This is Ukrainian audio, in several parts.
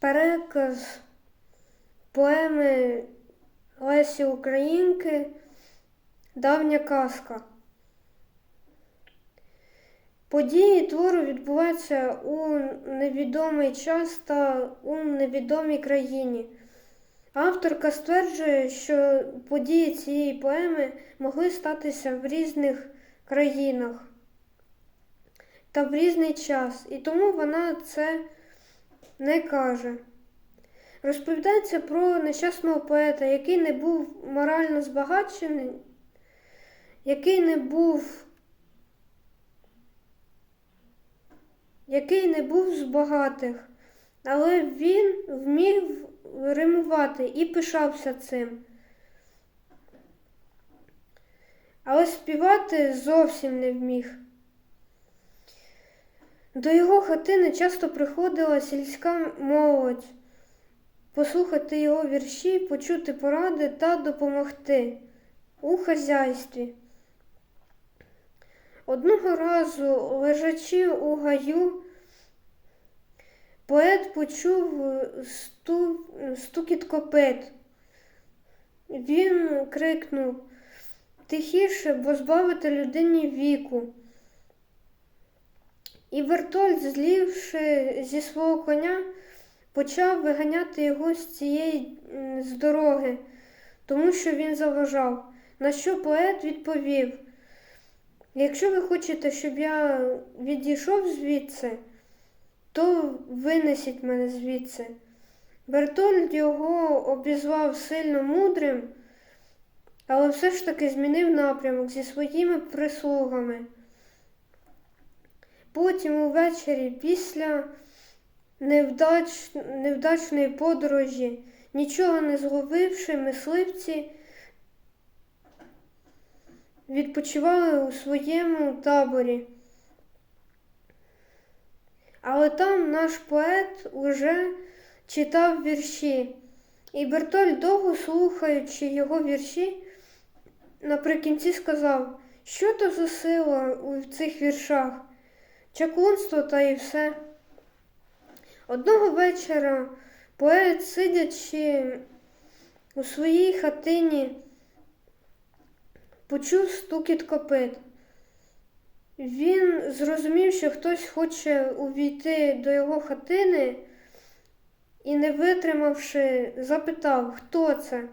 переказ поеми Лесі Українки Давня казка. Події твору відбуваються у невідомий час та у невідомій країні. Авторка стверджує, що події цієї поеми могли статися в різних країнах та в різний час, і тому вона це не каже. Розповідається про нещасного поета, який не був морально збагачений, який не був, який не був з багатих, але він вмів римувати і пишався цим. Але співати зовсім не вміг. До його хатини часто приходила сільська молодь послухати його вірші, почути поради та допомогти у хазяйстві. Одного разу, лежачи у гаю, поет почув сту... стукіт копит. Він крикнув тихіше, бо збавити людині віку. І Бертольд, злівши зі свого коня, почав виганяти його з цієї з дороги, тому що він заважав. На що поет відповів: якщо ви хочете, щоб я відійшов звідси, то винесіть мене звідси. Бертольд його обізвав сильно мудрим, але все ж таки змінив напрямок зі своїми прислугами. Потім увечері, після невдач... невдачної подорожі, нічого не зловивши, мисливці відпочивали у своєму таборі. Але там наш поет уже читав вірші, і Бертоль, довго слухаючи його вірші, наприкінці сказав, що то за сила у цих віршах, чаклунство та і все. Одного вечора поет, сидячи у своїй хатині, почув стукіт копит. Він зрозумів, що хтось хоче увійти до його хатини і, не витримавши, запитав, хто це.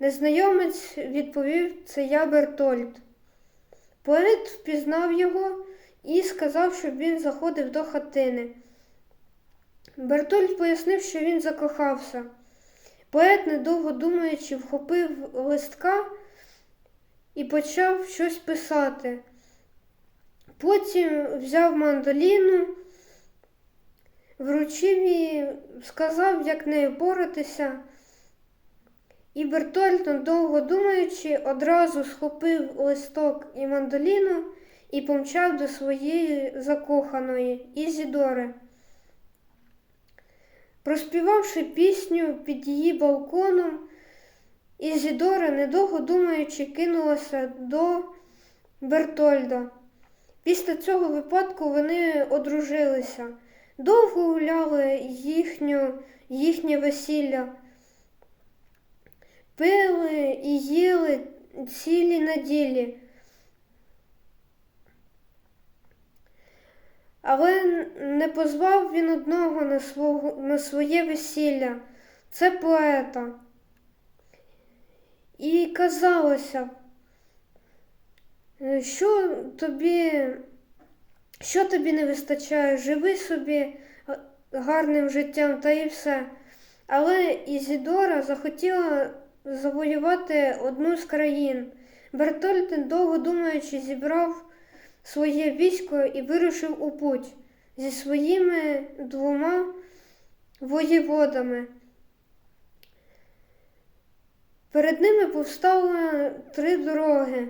Незнайомець відповів, це я Бертольд. Поет впізнав його і сказав, щоб він заходив до хатини. Бертольд пояснив, що він закохався. Поет, недовго думаючи, вхопив листка і почав щось писати. Потім взяв мандоліну, вручив її, сказав, як нею боратися. І Бертольд, недовго думаючи, одразу схопив листок і мандоліну і помчав до своєї закоханої Ізідори. Проспівавши пісню під її балконом, Ізідора, недовго думаючи, кинулася до Бертольда. Після цього випадку вони одружилися, довго гуляли їхню, їхнє весілля, пили і їли цілі неділі. Але не позвав він одного на, свого, на своє весілля, це поета. І казалося, що тобі, що тобі не вистачає, живи собі гарним життям та і все. Але Ізідора захотіла завоювати одну з країн. Бертольд, довго думаючи, зібрав своє військо і вирушив у путь зі своїми двома воєводами. Перед ними повстали три дороги.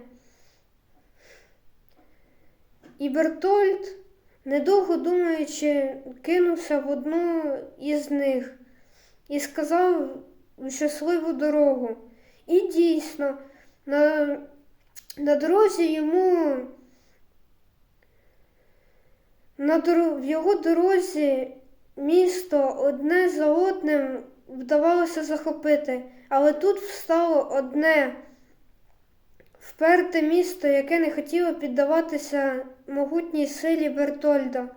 І Бертольд, недовго думаючи, кинувся в одну із них і сказав щасливу дорогу. І дійсно, на, на дорозі йому на дор... в його дорозі місто одне за одним вдавалося захопити, але тут встало одне вперте місто, яке не хотіло піддаватися могутній силі Бертольда.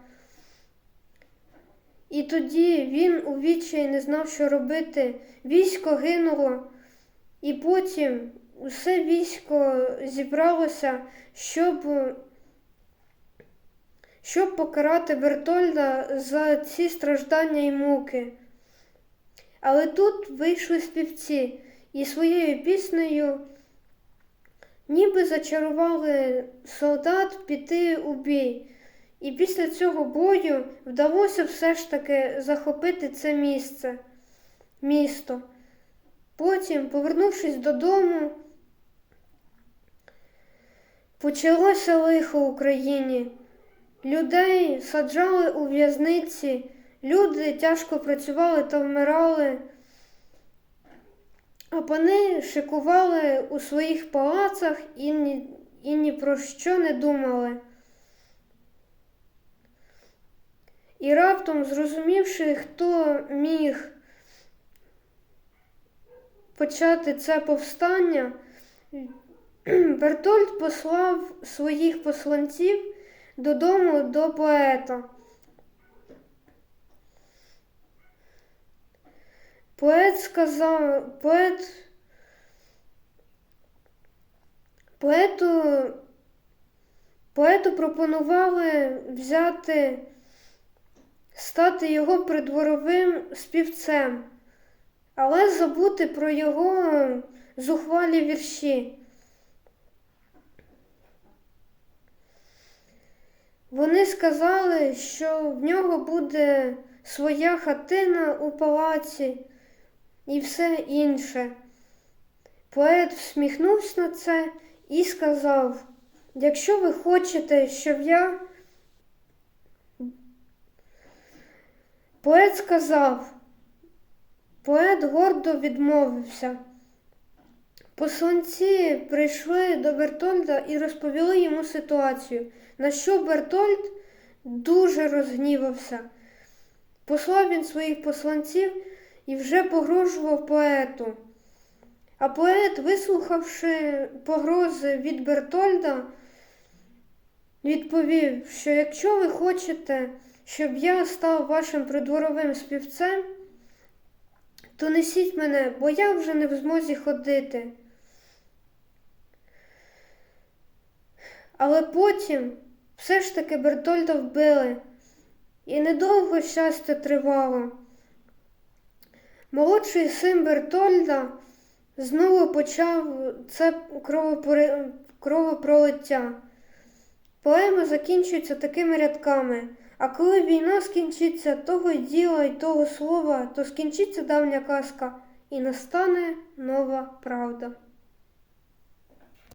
І тоді він у відчаї не знав, що робити. Військо гинуло, і потім усе військо зібралося, щоб, щоб покарати Бертольда за ці страждання і муки. Але тут вийшли співці і своєю піснею ніби зачарували солдат піти у бій. І після цього бою вдалося все ж таки захопити це місце, місто. Потім, повернувшись додому, почалося лихо в Україні. Людей саджали у в'язниці, люди тяжко працювали та вмирали, а пани шикували у своїх палацах і ні, і ні про що не думали. І раптом, зрозумівши, хто міг почати це повстання, Бертольд послав своїх посланців додому до поета. Поет сказав, поет, поету, поету пропонували взяти стати його придворовим співцем, але забути про його зухвалі вірші. Вони сказали, що в нього буде своя хатина у палаці і все інше. Поет всміхнувся на це і сказав: якщо ви хочете, щоб я. Поет сказав, поет гордо відмовився. Посланці прийшли до Бертольда і розповіли йому ситуацію, на що Бертольд дуже розгнівався. Послав він своїх посланців і вже погрожував поету. А поет, вислухавши погрози від Бертольда, відповів, що якщо ви хочете щоб я став вашим придворовим співцем, то несіть мене, бо я вже не в змозі ходити. Але потім все ж таки Бертольда вбили, і недовго щастя тривало. Молодший син Бертольда знову почав це кровопролиття. Поема закінчується такими рядками. А коли війна скінчиться того діла, й того слова, то скінчиться давня казка і настане нова правда.